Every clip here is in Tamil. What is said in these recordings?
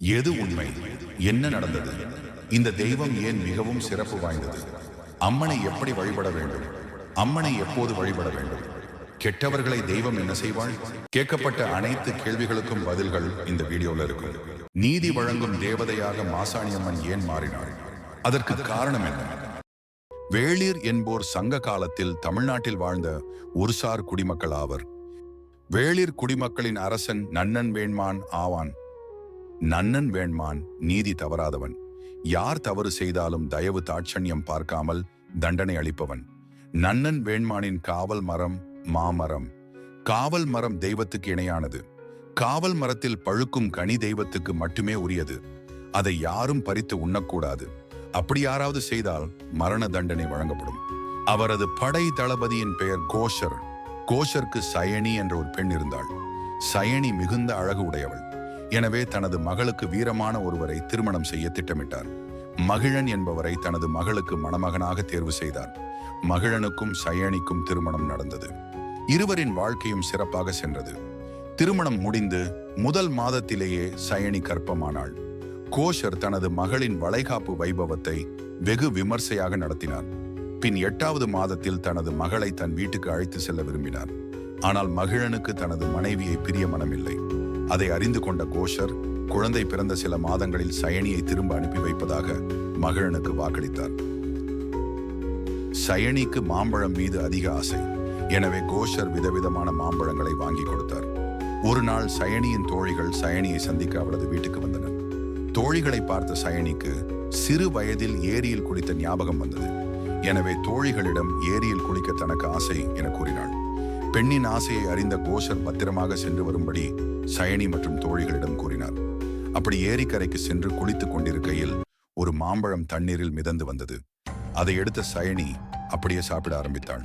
எது உண்மை? என்ன நடந்தது? இந்த தெய்வம் ஏன் மிகவும் சிறப்பு வாய்ந்தது? அம்மனை எப்படி வழிபட வேண்டும்? அம்மனை எப்போது வழிபட வேண்டும்? கெட்டவர்களை தெய்வம் என்ன செய்வாள்? கேட்கப்பட்ட அனைத்து கேள்விகளுக்கும் பதில்கள் இந்த வீடியோல இருக்கும். நீதி வழங்கும் தேவதையாக மாசாணி அம்மன் ஏன் மாறினாள் அதற்கு காரணம் என்ன? வேளிர் என்போர் சங்க காலத்தில் தமிழ்நாட்டில் வாழ்ந்த ஒருசார் குடிமக்கள் ஆவர். வேளிர் குடிமக்களின் அரசன் நன்னன் வேண்மான் ஆவான். நன்னன் வேண்மான் நீதி தவறாதவன். யார் தவறு செய்தாலும் தயவு தாட்சண்யம் பார்க்காமல் தண்டனை அளிப்பவன். நன்னன் வேண்மானின் காவல் மரம் மாமரம். காவல் மரம் தெய்வத்துக்கு இணையானது. காவல் மரத்தில் பழுக்கும் கனி தெய்வத்துக்கு மட்டுமே உரியது. அதை யாரும் பறித்து உண்ணக்கூடாது. அப்படி யாராவது செய்தால் மரண தண்டனை வழங்கப்படும். அவரது படை தளபதியின் பெயர் கோஷர். கோஷருக்கு சயனி என்ற ஒரு பெண் இருந்தாள். சயனி மிகுந்த அழகு உடையவள். எனவே தனது மகளுக்கு வீரமான ஒருவரை திருமணம் செய்ய திட்டமிட்டார். மகிழன் என்பவரை தனது மகளுக்கு மணமகனாக தேர்வு செய்தார். மகிழனுக்கும் சயனிக்கும் திருமணம் நடந்தது. இருவரின் வாழ்க்கையும் சிறப்பாக சென்றது. திருமணம் முடிந்து முதல் மாதத்திலேயே சயனி கற்பமானாள் கோஷர் தனது மகளின் வளைகாப்பு வைபவத்தை வெகு விமர்சையாக நடத்தினார். பின் எட்டாவது மாதத்தில் தனது மகளை தன் வீட்டுக்கு அழைத்து செல்ல விரும்பினார். ஆனால் மகிழனுக்கு தனது மனைவியை பிரிய மனமில்லை. அதை அறிந்து கொண்ட கோஷர் குழந்தை பிறந்த சில மாதங்களில் சயனியை திரும்ப அனுப்பி வைப்பதாக மகிழனுக்கு வாக்களித்தார். சயனிக்கு மாம்பழம் மீது அதிக ஆசை. எனவே கோஷர் விதவிதமான மாம்பழங்களை வாங்கி கொடுத்தார். ஒரு நாள் சயனியின் தோழிகள் சயனியை சந்திக்க அவளது வீட்டுக்கு வந்தனர். தோழிகளை பார்த்த சயனிக்கு சிறு வயதில் ஏரியில் குளித்த ஞாபகம் வந்தது. எனவே தோழிகளிடம் ஏரியில் குளிக்க தனக்கு ஆசை என கூறினாள். பெண்ணின் ஆசையை அறிந்த கோஷர் பத்திரமாக சென்று வரும்படி சயனி மற்றும் தோழிகளிடம் கூறினார். அப்படி ஏரிக்கரைக்கு சென்று குளித்துக் கொண்டிருக்கையில் ஒரு மாம்பழம் தண்ணீரில் மிதந்து வந்தது. அதை எடுத்த சயனி அப்படியே சாப்பிட ஆரம்பித்தாள்.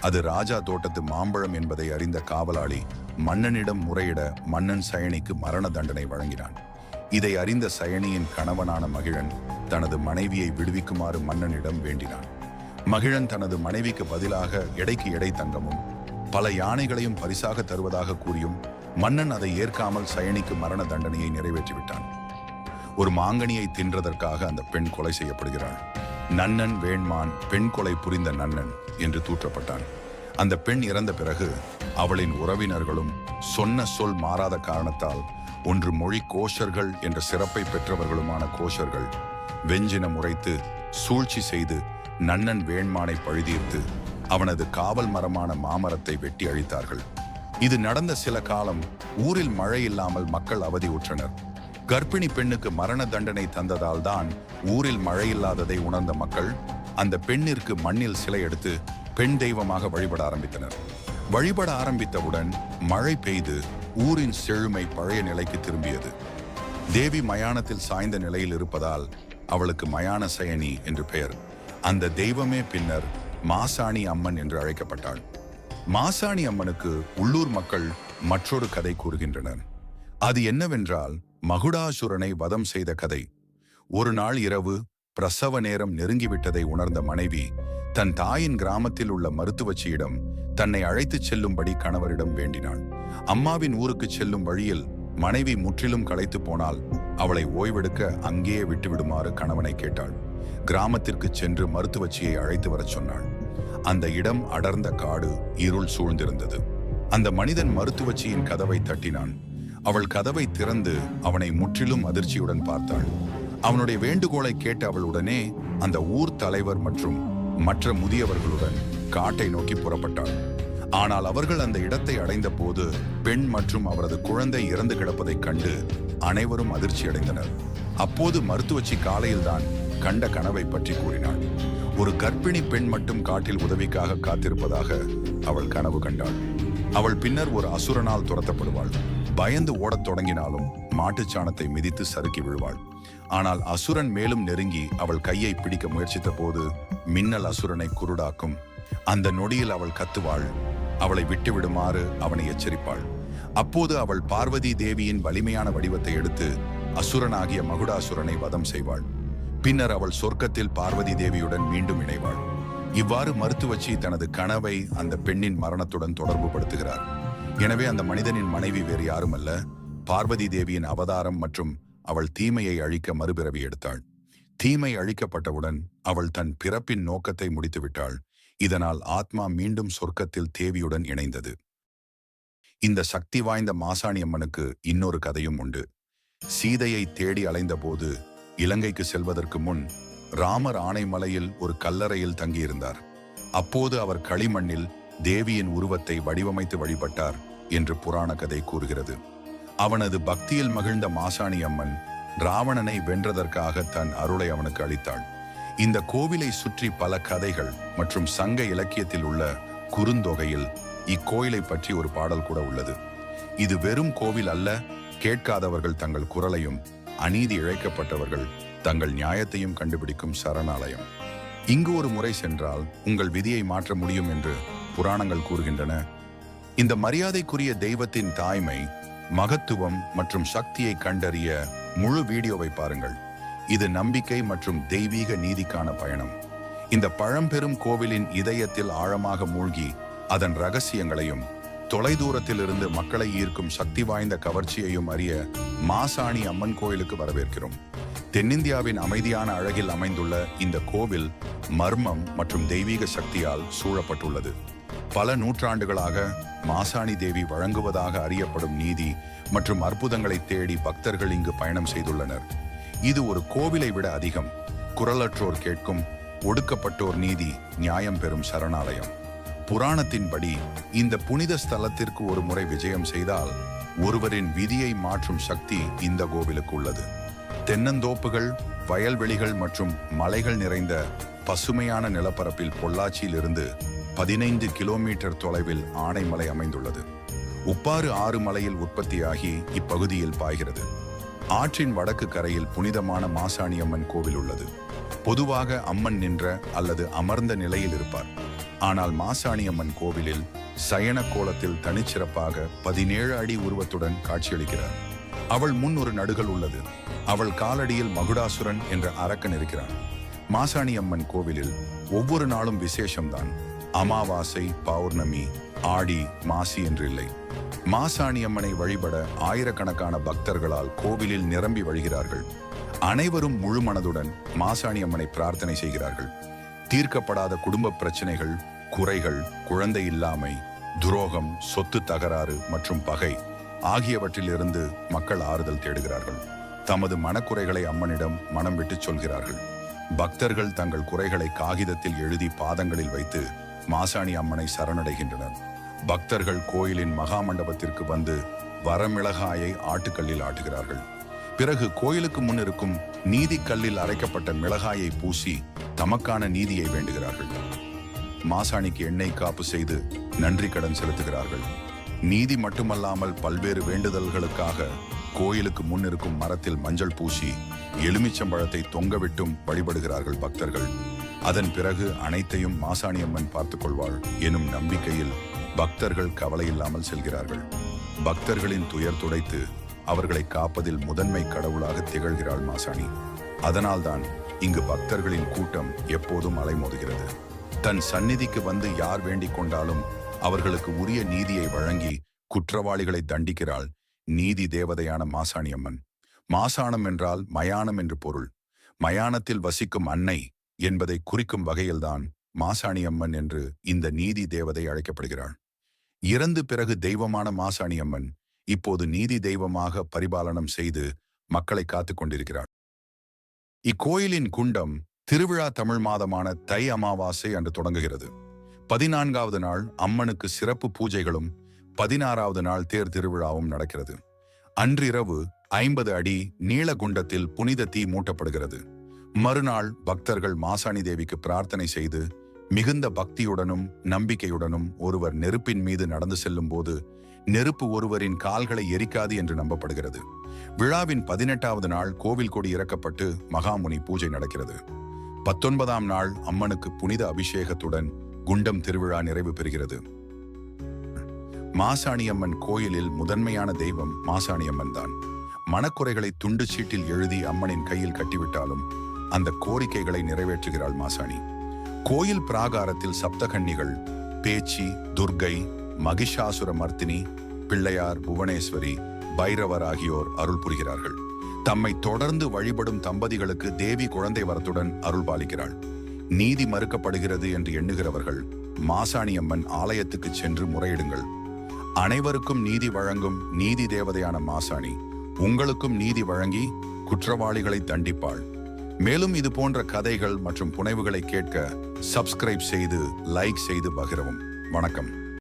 அது ராஜா தோட்டத்து மாம்பழம் என்பதை அறிந்த காவலாளி மன்னனிடம் முறையிட மன்னன் சயனிக்கு மரண தண்டனை வழங்கினான். இதை அறிந்த சயனியின் கணவனான மகிழன் தனது மனைவியை விடுவிக்குமாறு மன்னனிடம் வேண்டினான். மகிழன் தனது மனைவிக்கு பதிலாக எடைக்கு எடை தங்கமும் பல யானைகளையும் பரிசாக தருவதாக கூறியும் மன்னன் அதை ஏற்காமல் சயனிக்கு மரண தண்டனையை நிறைவேற்றிவிட்டான். ஒரு மாங்கனியை தின்றதற்காக அந்த பெண் கொலை செய்யப்படுகிறாள். நன்னன் வேண்மான் பெண் கொலை புரிந்த நன்னன் என்று தூற்றப்பட்டான். அந்த பெண் இறந்த பிறகு அவளின் உறவினர்களும் சொன்ன சொல் மாறாத காரணத்தால் ஒன்று மொழி கோஷர்கள் என்ற சிறப்பை பெற்றவர்களுமான கோஷர்கள் வெஞ்சினம் முறைத்து சூழ்ச்சி செய்து நன்னன் வேண்மானை பழுதீர்த்து அவனது காவல் மரமான மாமரத்தை வெட்டி அழித்தார்கள். இது நடந்த சில காலம் ஊரில் மழை இல்லாமல் மக்கள் அவதியுற்றனர். கர்ப்பிணி பெண்ணுக்கு மரண தண்டனை தந்ததால் தான் ஊரில் மழை இல்லாததை உணர்ந்த மக்கள் அந்த பெண்ணிற்கு மண்ணில் சிலை எடுத்து பெண் தெய்வமாக வழிபட ஆரம்பித்தனர். வழிபட ஆரம்பித்தவுடன் மழை பெய்து ஊரின் செழுமை பழைய நிலைக்கு திரும்பியது. தேவி மயானத்தில் சாய்ந்த நிலையில் இருப்பதால் அவளுக்கு மயான சயனி என்று பெயர். அந்த தெய்வமே பின்னர் மாசாணி அம்மன் என்று அழைக்கப்பட்டாள். மாசாணி அம்மனுக்கு உள்ளூர் மக்கள் மற்றொரு கதை கூறுகின்றனர். அது என்னவென்றால் மகுடாசுரனை வதம் செய்த கதை. ஒரு நாள் இரவு பிரசவ நேரம் நெருங்கிவிட்டதை உணர்ந்த மனைவி தன் தாயின் கிராமத்தில் உள்ள மருத்துவச்சியிடம் தன்னை அழைத்துச் செல்லும்படி கணவரிடம் வேண்டினாள். அம்மாவின் ஊருக்கு செல்லும் வழியில் மனைவி முற்றிலும் களைத்து போனால் அவளை ஓய்வெடுக்க அங்கேயே விட்டுவிடுமாறு கணவனை கேட்டாள். கிராமத்திற்கு சென்று மருத்துவச்சியை அழைத்து வரச் சொன்னாள். அந்த இடம் அடர்ந்த காடு இருள் சூழ்ந்திருந்தது. அந்த மனிதன் மருத்துவச்சியின் கதவை தட்டினான். அவள் கதவை திறந்து அவனை முற்றிலும் அதிர்ச்சியுடன் பார்த்தாள். அவனுடைய வேண்டுகோளை கேட்ட அவள் உடனே அந்த ஊர் தலைவர் மற்றும் மற்ற முதியவர்களுடன் காட்டை நோக்கி புறப்பட்டாள். ஆனால் அவர்கள் அந்த இடத்தை அடைந்த போது பெண் மற்றும் அவரது குழந்தை இறந்து கிடப்பதைக் கண்டு அனைவரும் அதிர்ச்சி அடைந்தனர் அப்போது மருத்துவச்சி காலையில்தான் கண்ட கனவை பற்றி கூறினாள். ஒரு கர்ப்பிணி பெண் மட்டும் காட்டில் உதவிக்காக காத்திருப்பதாக அவள் கனவு கண்டாள். அவள் பின்னர் ஒரு அசுரனால் துரத்தப்படுவாள். பயந்து ஓடத் தொடங்கினாலும் மாட்டுச்சாணத்தை மிதித்து சறுக்கி விழுவாள். ஆனால் அசுரன் மேலும் நெருங்கி அவள் கையை பிடிக்க முயற்சித்த போது மின்னல் அசுரனை குருடாக்கும். அந்த நொடியில் அவள் கத்துவாள். அவளை விட்டுவிடுமாறு அவனை எச்சரிப்பாள். அப்போது அவள் பார்வதி தேவியின் வலிமையான வடிவத்தை எடுத்து அசுரனாகிய மகுடாசுரனை வதம் செய்வாள். பின்னர் அவள் சொர்க்கத்தில் பார்வதி தேவியுடன் மீண்டும் இணைவாள். இவ்வாறு மருத்துவச்சி தனது கனவை அந்த பெண்ணின் மரணத்துடன் தொடர்பு படுத்துகிறார் எனவே அந்த மனிதனின் மனைவி வேறு யாருமல்ல. பார்வதி தேவியின் அவதாரம் மற்றும் அவள் தீமையை அழிக்க மறுபிறவி எடுத்தாள். தீமை அழிக்கப்பட்டவுடன் அவள் தன் பிறப்பின் நோக்கத்தை முடித்துவிட்டாள். இதனால் ஆத்மா மீண்டும் சொர்க்கத்தில் தேவியுடன் இணைந்தது. இந்த சக்தி வாய்ந்த மாசாணி அம்மனுக்கு இன்னொரு கதையும் உண்டு. சீதையை தேடி அலைந்தபோது இலங்கைக்கு செல்வதற்கு முன் ராமர் ஆனைமலையில் ஒரு கல்லறையில் தங்கியிருந்தார். அப்போது அவர் களிமண்ணில் தேவியின் உருவத்தை வடிவமைத்து வழிபட்டார் என்று புராண கதை கூறுகிறது. அவனது பக்தியில் மகிழ்ந்த மாசாணி அம்மன் ராவணனை வென்றதற்காக தன் அருளை அவனுக்கு அளித்தாள். இந்த கோவிலை சுற்றி பல கதைகள் மற்றும் சங்க இலக்கியத்தில் உள்ள குறுந்தொகையில் இக்கோயிலை பற்றி ஒரு பாடல் கூட உள்ளது. இது வெறும் கோவில் அல்ல கேட்காதவர்கள் தங்கள் குரலையும் அநீதி இழைக்கப்பட்டவர்கள் தங்கள் நியாயத்தையும் கண்டுபிடிக்கும் சரணாலயம். இங்கு ஒரு முறை சென்றால் உங்கள் விதியை மாற்ற முடியும் என்று புராணங்கள் கூறுகின்றன. இந்த மரியாதைக்குரிய தெய்வத்தின் தாய்மை மகத்துவம் மற்றும் சக்தியை கண்டறிய முழு வீடியோவை பாருங்கள். இது நம்பிக்கை மற்றும் தெய்வீக நீதிக்கான பயணம். இந்த பழம்பெரும் கோவிலின் இதயத்தில் ஆழமாக மூழ்கி அதன் ரகசியங்களையும் தொலைதூரத்தில் இருந்து மக்களை ஈர்க்கும் சக்தி வாய்ந்த கவர்ச்சியையும் அறிய மாசாணி அம்மன் கோயிலுக்கு வரவேற்கிறோம். தென்னிந்தியாவின் அமைதியான அழகில் அமைந்துள்ள இந்த கோவில் மர்மம் மற்றும் தெய்வீக சக்தியால் சூழப்பட்டுள்ளது. பல நூற்றாண்டுகளாக மாசாணி தேவி வழங்குவதாக அறியப்படும் நீதி மற்றும் அற்புதங்களை தேடி பக்தர்கள் இங்கு பயணம் செய்துள்ளனர். இது ஒரு கோவிலை விட அதிகம். குரலற்றோர் கேட்கும் ஒடுக்கப்பட்டோர் நீதி நியாயம் பெறும் சரணாலயம். புராணத்தின்படி இந்த புனித ஸ்தலத்திற்கு ஒரு முறை விஜயம் செய்தால் ஒருவரின் விதியை மாற்றும் சக்தி இந்த கோவிலுக்கு உள்ளது. தென்னந்தோப்புகள் வயல்வெளிகள் மற்றும் மலைகள் நிறைந்த பசுமையான நிலப்பரப்பில் பொள்ளாச்சியிலிருந்து பதினைந்து கிலோமீட்டர் தொலைவில் ஆனைமலை அமைந்துள்ளது. உப்பாறு ஆறு மலையில் உற்பத்தியாகி இப்பகுதியில் பாய்கிறது. ஆற்றின் வடக்கு கரையில் புனிதமான மாசாணி அம்மன் கோவில் உள்ளது. பொதுவாக அம்மன் நின்ற அல்லது அமர்ந்த நிலையில் இருப்பார். ஆனால் மாசாணியம்மன் கோவிலில் சயன கோலத்தில் தனிச்சிறப்பாக பதினேழு அடி உருவத்துடன் காட்சியளிக்கிறார். அவள் முன் ஒரு நடுகள் உள்ளது. அவள் காலடியில் மகுடாசுரன் என்ற அரக்கன் இருக்கிறான். மாசாணியம்மன் கோவிலில் ஒவ்வொரு நாளும் விசேஷம்தான். அமாவாசை பௌர்ணமி ஆடி மாசி என்று இல்லை மாசாணியம்மனை வழிபட ஆயிரக்கணக்கான பக்தர்களால் கோவிலில் நிரம்பி வழிகிறார்கள். அனைவரும் முழு மனதுடன் மாசாணியம்மனை பிரார்த்தனை செய்கிறார்கள். தீர்க்கப்படாத குடும்ப பிரச்சனைகள் குறைகள் குழந்தை இல்லாமை துரோகம் சொத்து தகராறு மற்றும் பகை ஆகியவற்றிலிருந்து மக்கள் ஆறுதல் தேடுகிறார்கள். தமது மனக்குறைகளை அம்மனிடம் மனம் விட்டு சொல்கிறார்கள். பக்தர்கள் தங்கள் குறைகளை காகிதத்தில் எழுதி பாதங்களில் வைத்து மாசாணி அம்மனை சரணடைகின்றனர். பக்தர்கள் கோயிலின் மகா மண்டபத்திற்கு வந்து வரமிளகாயை ஆட்டுக்கல்லில் ஆட்டுகிறார்கள். பிறகு கோயிலுக்கு முன் இருக்கும் நீதி கல்லில் அரைக்கப்பட்ட மிளகாயை பூசி தமக்கான நீதியை வேண்டுகிறார்கள். மாசாணிக்கு எண்ணெய் காப்பு செய்து நன்றி கடன் செலுத்துகிறார்கள். நீதி மட்டுமல்லாமல் பல்வேறு வேண்டுதல்களுக்காக கோயிலுக்கு முன் இருக்கும் மரத்தில் மஞ்சள் பூசி எலுமிச்சம்பழத்தை தொங்கவிட்டும் வழிபடுகிறார்கள் பக்தர்கள். அதன் பிறகு அனைத்தையும் மாசாணியம்மன் பார்த்துக் கொள்வாள் எனும் நம்பிக்கையில் பக்தர்கள் கவலை இல்லாமல் செல்கிறார்கள். பக்தர்களின் துயர் துடைத்து அவர்களை காப்பதில் முதன்மை கடவுளாக திகழ்கிறாள் மாசாணி. அதனால்தான் இங்கு பக்தர்களின் கூட்டம் எப்போதும் அலைமோதுகிறது. தன் சந்நிதிக்கு வந்து யார் வேண்டிக் கொண்டாலும் அவர்களுக்கு உரிய நீதியை வழங்கி குற்றவாளிகளை தண்டிக்கிறாள் நீதி தேவதையான மாசாணி அம்மன். மாசாணம் என்றால் மயானம் என்று பொருள். மயானத்தில் வசிக்கும் அன்னை என்பதை குறிக்கும் வகையில்தான் மாசாணி அம்மன் என்று இந்த நீதி தேவதை அழைக்கப்படுகிறாள். இறந்து பிறகு தெய்வமான மாசாணி அம்மன் இப்போது நீதி தெய்வமாக பரிபாலனம் செய்து மக்களை காத்துக் கொண்டிருக்கிறாள் இக்கோயிலின் குண்டம் திருவிழா தமிழ் மாதமான தை அமாவாசை அன்று தொடங்குகிறது. பதினான்காவது நாள் அம்மனுக்கு சிறப்பு பூஜைகளும் பதினாறாவது நாள் தேர் திருவிழாவும் நடக்கிறது. அன்றிரவு ஐம்பது அடி நீலகுண்டத்தில் புனித தீ மூட்டப்படுகிறது. மறுநாள் பக்தர்கள் மாசாணி தேவிக்கு பிரார்த்தனை செய்து மிகுந்த பக்தியுடனும் நம்பிக்கையுடனும் ஒருவர் நெருப்பின் மீது நடந்து செல்லும் போது நெருப்பு ஒருவரின் கால்களை எரிக்காது என்று நம்பப்படுகிறது. விழாவின் பதினெட்டாவது நாள் கோவில் கொடி இறக்கப்பட்டு மகாமுனி பூஜை நடக்கிறது. பத்தொன்பதாம் நாள் அம்மனுக்கு புனித அபிஷேகத்துடன் குண்டம் திருவிழா நிறைவு பெறுகிறது. மாசாணியம்மன் கோயிலில் முதன்மையான தெய்வம் மாசாணியம்மன் தான் மனக்குறைகளை துண்டு சீட்டில் எழுதி அம்மனின் கையில் கட்டிவிட்டாலும் அந்த கோரிக்கைகளை நிறைவேற்றுகிறாள் மாசாணி. கோயில் பிராகாரத்தில் சப்தகன்னிகள் பேச்சி துர்கை மகிஷாசுர மர்த்தினி பிள்ளையார் புவனேஸ்வரி பைரவர் ஆகியோர் அருள் புரிகிறார்கள். தம்மை தொடர்ந்து வழிபடும் தம்பதிகளுக்கு தேவி குழந்தை வரத்துடன் அருள் பாலிக்கிறாள். நீதி மறுக்கப்படுகிறது என்று எண்ணுகிறவர்கள் மாசாணியம்மன் ஆலயத்துக்கு சென்று முறையிடுங்கள். அனைவருக்கும் நீதி வழங்கும் நீதி தேவதையான மாசாணி உங்களுக்கும் நீதி வழங்கி குற்றவாளிகளை தண்டிப்பாள். மேலும் இது போன்ற கதைகள் மற்றும் புனைவுகளை கேட்க சப்ஸ்கிரைப் செய்து லைக் செய்து பகிரவும். வணக்கம்.